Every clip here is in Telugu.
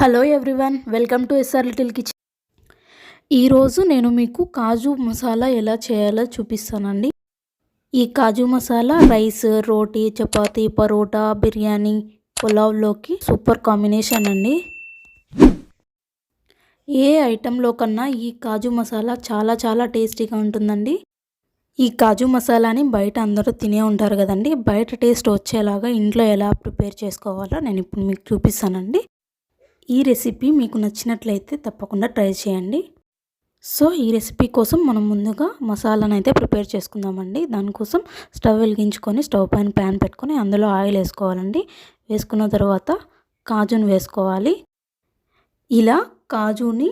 Hello everyone welcome to SR little kitchen. ఈరోజు నేను మీకు కాజు మసాలా ఎలా చేయాలో చూపిస్తానండి. ఈ కాజు మసాలా రైస్ రోటీ చపాతీ పరోటా బిర్యానీ పులావ్లోకి సూపర్ కాంబినేషన్ అండి. ఏ ఐటెంలో కన్నా ఈ కాజు మసాలా చాలా చాలా టేస్టీగా ఉంటుందండి. ఈ కాజు మసాలాని బయట అందరూ తినే ఉంటారు కదండి. బయట టేస్ట్ వచ్చేలాగా ఇంట్లో ఎలా ప్రిపేర్ చేసుకోవాలో నేను ఇప్పుడు మీకు చూపిస్తానండి. ఈ రెసిపీ మీకు నచ్చినట్లయితే తప్పకుండా ట్రై చేయండి. సో ఈ రెసిపీ కోసం మనం ముందుగా మసాలాను అయితే ప్రిపేర్ చేసుకుందామండి. దానికోసం స్టవ్ వెలిగించుకొని స్టవ్ పైన ప్యాన్ పెట్టుకొని అందులో ఆయిల్ వేసుకోవాలండి. వేసుకున్న తర్వాత కాజును వేసుకోవాలి. ఇలా కాజుని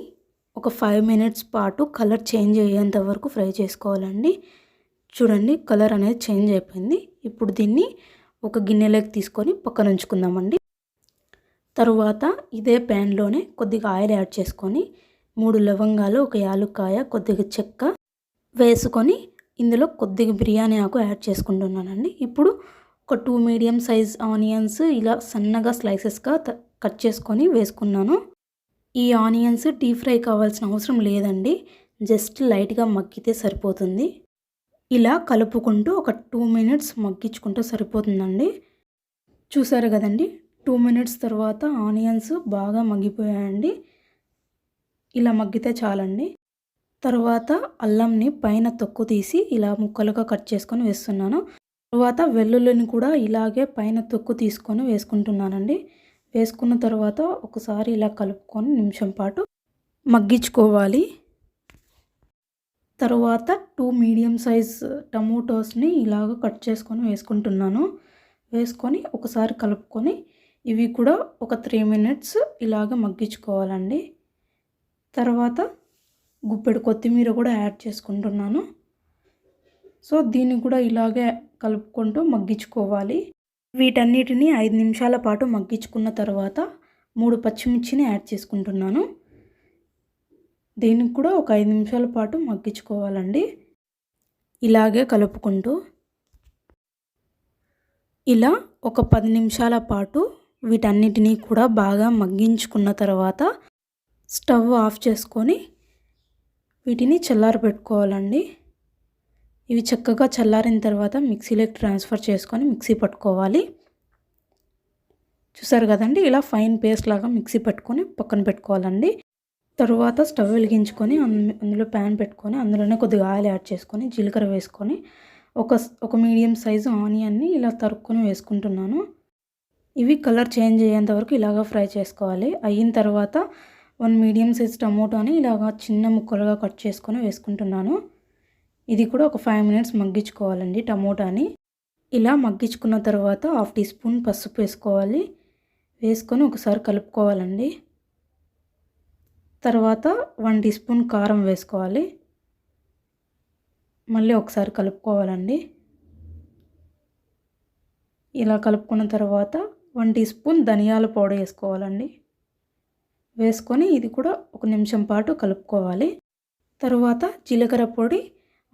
ఒక ఫైవ్ మినిట్స్ పాటు కలర్ చేంజ్ అయ్యేంత వరకు ఫ్రై చేసుకోవాలండి. చూడండి కలర్ అనేది చేంజ్ అయిపోయింది. ఇప్పుడు దీన్ని ఒక గిన్నెలోకి తీసుకొని పక్కన ఉంచుకుందామండి. తరువాత ఇదే ప్యాన్లోనే కొద్దిగా ఆయిల్ యాడ్ చేసుకొని మూడు లవంగాలు ఒక యాలుక్కాయ కొద్దిగా చెక్క వేసుకొని ఇందులో కొద్దిగా బిర్యానీ ఆకు యాడ్ చేసుకుంటున్నానండి. ఇప్పుడు ఒక టూ మీడియం సైజ్ ఆనియన్స్ ఇలా సన్నగా స్లైసెస్గా కట్ చేసుకొని వేసుకున్నాను. ఈ ఆనియన్స్ డీప్ ఫ్రై కావాల్సిన అవసరం లేదండి. జస్ట్ లైట్గా మగ్గితే సరిపోతుంది. ఇలా కలుపుకుంటూ ఒక టూ మినిట్స్ మగ్గించుకుంటే సరిపోతుందండి. చూసారు కదండి? టూ మినిట్స్ తర్వాత ఆనియన్స్ బాగా మగ్గిపోయాయండి. ఇలా మగ్గితే చాలండి. తర్వాత అల్లంని పైన తొక్కు తీసి ఇలా ముక్కలుగా కట్ చేసుకొని వేస్తున్నాను. తర్వాత వెల్లుల్లిని కూడా ఇలాగే పైన తొక్కు తీసుకొని వేసుకుంటున్నానండి. వేసుకున్న తర్వాత ఒకసారి ఇలా కలుపుకొని నిమిషం పాటు మగ్గించుకోవాలి. తర్వాత టూ మీడియం సైజ్ టమోటోస్ని ఇలాగ కట్ చేసుకొని వేసుకుంటున్నాను. వేసుకొని ఒకసారి కలుపుకొని ఇవి కూడా ఒక త్రీ మినిట్స్ ఇలాగ మగ్గించుకోవాలండి. తర్వాత గుప్పెడు కొత్తిమీర కూడా యాడ్ చేసుకుంటున్నాను. సో దీన్ని కూడా ఇలాగే కలుపుకుంటూ మగ్గించుకోవాలి. వీటన్నిటిని ఐదు నిమిషాల పాటు మగ్గించుకున్న తర్వాత మూడు పచ్చిమిర్చిని యాడ్ చేసుకుంటున్నాను. దీనికి కూడా ఒక ఐదు నిమిషాల పాటు మగ్గించుకోవాలండి. ఇలాగే కలుపుకుంటూ. ఇలా ఒక పది నిమిషాల పాటు వీటన్నిటినీ కూడా బాగా మగ్గించుకున్న తర్వాత స్టవ్ ఆఫ్ చేసుకొని వీటిని చల్లారి పెట్టుకోవాలండి. ఇవి చక్కగా చల్లారిన తర్వాత మిక్సీలోకి ట్రాన్స్ఫర్ చేసుకొని మిక్సీ పట్టుకోవాలి. చూసారు కదండి ఇలా ఫైన్ పేస్ట్ లాగా మిక్సీ పెట్టుకొని పక్కన పెట్టుకోవాలండి. తరువాత స్టవ్ వెలిగించుకొని అందులో ప్యాన్ పెట్టుకొని అందులోనే కొద్దిగా ఆయిల్ యాడ్ చేసుకొని జీలకర్ర వేసుకొని ఒక ఒక మీడియం సైజు ఆనియన్ని ఇలా తరుక్కొని వేసుకుంటున్నాను. ఇవి కలర్ చేంజ్ అయ్యేంత వరకు ఇలాగ ఫ్రై చేసుకోవాలి. అయిన తర్వాత వన్ మీడియం సైజ్ టమోటాని ఇలాగ చిన్న ముక్కలుగా కట్ చేసుకొని వేసుకుంటున్నాను. ఇది కూడా ఒక ఫైవ్ మినిట్స్ మగ్గించుకోవాలండి టమోటాని. ఇలా మగ్గించుకున్న తర్వాత హాఫ్ టీ స్పూన్ పసుపు వేసుకోవాలి. వేసుకొని ఒకసారి కలుపుకోవాలండి. తర్వాత వన్ టీ స్పూన్ కారం వేసుకోవాలి. మళ్ళీ ఒకసారి కలుపుకోవాలండి. ఇలా కలుపుకున్న తర్వాత వన్ టీ స్పూన్ ధనియాల పౌడర్ వేసుకోవాలండి. వేసుకొని ఇది కూడా ఒక నిమిషం పాటు కలుపుకోవాలి. తర్వాత జీలకర్ర పొడి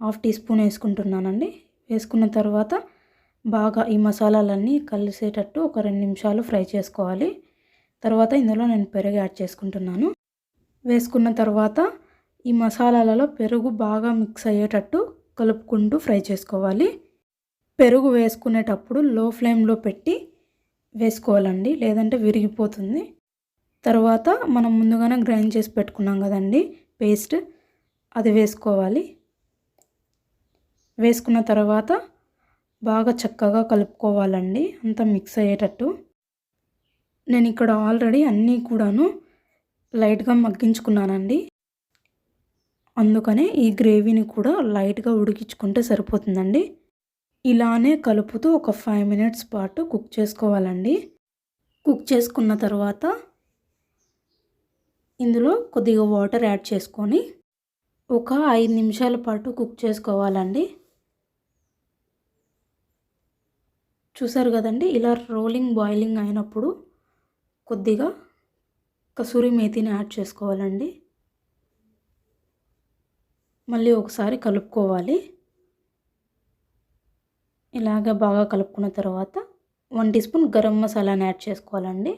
హాఫ్ టీ స్పూన్ వేసుకుంటున్నానండి. వేసుకున్న తర్వాత బాగా ఈ మసాలాలన్నీ కలిసేటట్టు ఒక రెండు నిమిషాలు ఫ్రై చేసుకోవాలి. తర్వాత ఇందులో నేను పెరుగు యాడ్ చేసుకుంటున్నాను. వేసుకున్న తర్వాత ఈ మసాలాలలో పెరుగు బాగా మిక్స్ అయ్యేటట్టు కలుపుకుంటూ ఫ్రై చేసుకోవాలి. పెరుగు వేసుకునేటప్పుడు లో ఫ్లేమ్లో పెట్టి వేసుకోవాలండి లేదంటే విరిగిపోతుంది. తర్వాత మనం ముందుగానే గ్రైండ్ చేసి పెట్టుకున్నాం కదండి పేస్ట్. అది వేసుకోవాలి. వేసుకున్న తర్వాత బాగా చక్కగా కలుపుకోవాలండి అంతా మిక్స్ అయ్యేటట్టు. నేను ఇక్కడ ఆల్రెడీ అన్నీ కూడాను లైట్గా మగ్గించుకున్నానండి. అందుకనే ఈ గ్రేవీని కూడా లైట్గా ఉడికించుకుంటే సరిపోతుందండి. ఇలానే కలుపుతూ ఒక ఫైవ్ మినిట్స్ పాటు కుక్ చేసుకోవాలండి. కుక్ చేసుకున్న తర్వాత ఇందులో కొద్దిగా వాటర్ యాడ్ చేసుకొని ఒక ఐదు నిమిషాల పాటు కుక్ చేసుకోవాలండి. చూసారు కదండి ఇలా రోలింగ్ బాయిలింగ్ అయినప్పుడు కొద్దిగా కసూరి మేతిని యాడ్ చేసుకోవాలండి. మళ్ళీ ఒకసారి కలుపుకోవాలి. ఇలాగ బాగా కలుపుకున్న తర్వాత వన్ టీ స్పూన్ గరం మసాలాని యాడ్ చేసుకోవాలండి.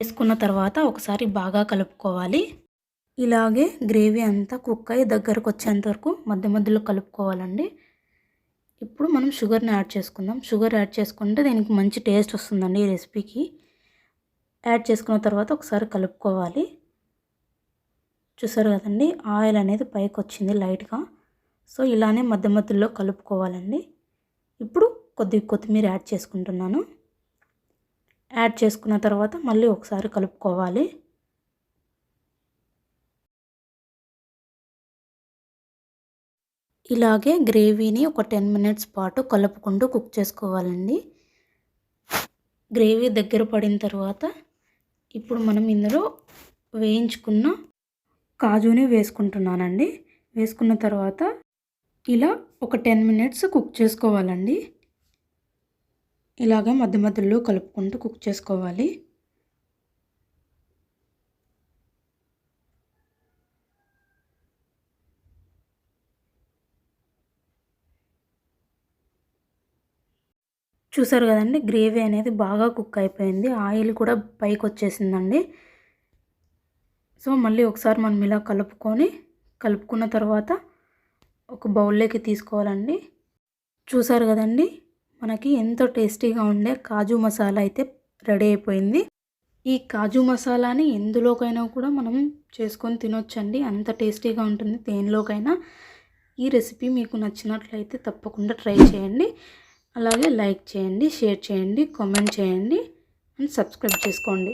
వేసుకున్న తర్వాత ఒకసారి బాగా కలుపుకోవాలి. ఇలాగే గ్రేవీ అంతా కుక్ అయ్యి దగ్గరకు వచ్చేంత వరకు మధ్య మధ్యలో కలుపుకోవాలండి. ఇప్పుడు మనం షుగర్ని యాడ్ చేసుకుందాం. షుగర్ యాడ్ చేసుకుంటే దీనికి మంచి టేస్ట్ వస్తుందండి ఈ రెసిపీకి. యాడ్ చేసుకున్న తర్వాత ఒకసారి కలుపుకోవాలి. చూసారు కదండి ఆయిల్ అనేది పైకి వచ్చింది లైట్గా. సో ఇలానే మధ్య మధ్యలో కలుపుకోవాలండి. ఇప్పుడు కొద్ది కొత్తిమీర యాడ్ చేసుకుంటున్నాను. యాడ్ చేసుకున్న తర్వాత మళ్ళీ ఒకసారి కలుపుకోవాలి. ఇలాగే గ్రేవీని ఒక టెన్ మినిట్స్ పాటు కలుపుకుంటూ కుక్ చేసుకోవాలండి. గ్రేవీ దగ్గర పడిన తర్వాత ఇప్పుడు మనం ఇందులో వేయించుకున్న కాజుని వేసుకుంటున్నానండి. వేసుకున్న తర్వాత ఇలా ఒక టెన్ మినిట్స్ కుక్ చేసుకోవాలండి. ఇలాగ మధ్య మధ్యలో కలుపుకుంటూ కుక్ చేసుకోవాలి. చూసారు కదండి గ్రేవీ అనేది బాగా కుక్ అయిపోయింది. ఆయిల్ కూడా పైకి వచ్చేసిందండి. సో మళ్ళీ ఒకసారి మనం ఇలా కలుపుకొని కలుపుకున్న తర్వాత ఒక బౌల్లోకి తీసుకోవాలండి. చూసారు కదండి మనకి ఎంతో టేస్టీగా ఉండే కాజు మసాలా అయితే రెడీ అయిపోయింది. ఈ కాజు మసాలాని ఎందులోకైనా కూడా మనం చేసుకొని తినొచ్చండి. అంత టేస్టీగా ఉంటుంది దేనిలోకైనా. ఈ రెసిపీ మీకు నచ్చినట్లయితే తప్పకుండా ట్రై చేయండి. అలాగే లైక్ చేయండి షేర్ చేయండి కామెంట్ చేయండి అండ్ సబ్స్క్రైబ్ చేసుకోండి.